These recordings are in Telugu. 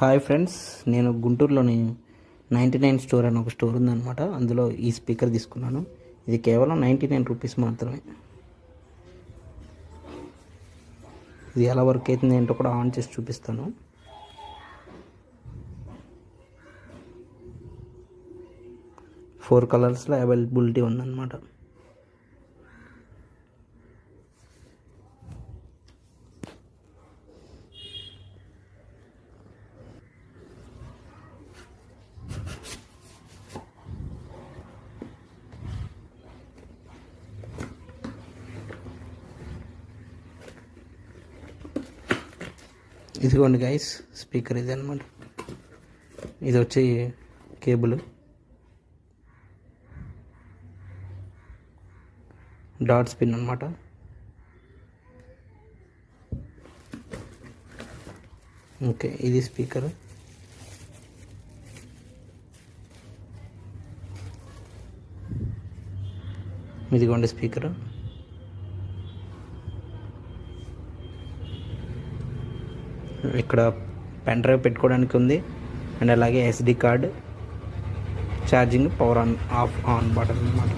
హాయ్ ఫ్రెండ్స్ నేను గుంటూరులోని నైంటీ నైన్ స్టోర్ అని ఒక స్టోర్ ఉందన్నమాట. అందులో ఈ స్పీకర్ తీసుకున్నాను. ఇది కేవలం నైంటీ నైన్ రూపీస్ మాత్రమే. ఇది ఎలా వర్క్ అవుతుంది ఏంటో కూడా ఆన్ చేసి చూపిస్తాను. ఫోర్ కలర్స్లో అవైలబిలిటీ ఉందన్నమాట. ఇదిగోండి గైస్ స్పీకర్ ఇది అనమాట ఇది వచ్చి కేబుల్ డాట్ స్పిన్ అనమాట ఓకే ఇది స్పీకర్ ఇదిగోండి స్పీకర్ ఇక్కడ పెన్ డ్రైవ్ పెట్టుకోవడానికి ఉంది అండ్ అలాగే SD card charging power on off on button అనమాట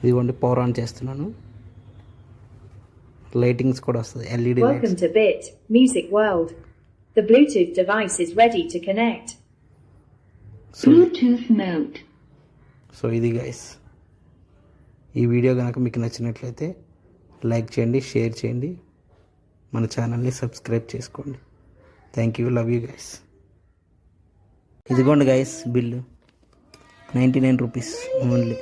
ఇదిగోండి పవర్ ఆన్ చేస్తున్నాను లైటింగ్స్ కూడా వస్తుంది LED Welcome to Bit Music World. The Bluetooth device is ready to connect. So Bluetooth mode. So ఇది గైస్ ఈ వీడియో కనుక మీకు నచ్చినట్లయితే లైక్ చేయండి షేర్ చేయండి. మన ఛానల్ని సబ్స్క్రైబ్ చేసుకోండి. Thank you love you guys ఇదిగోండి guys bill. Ninety nine rupees only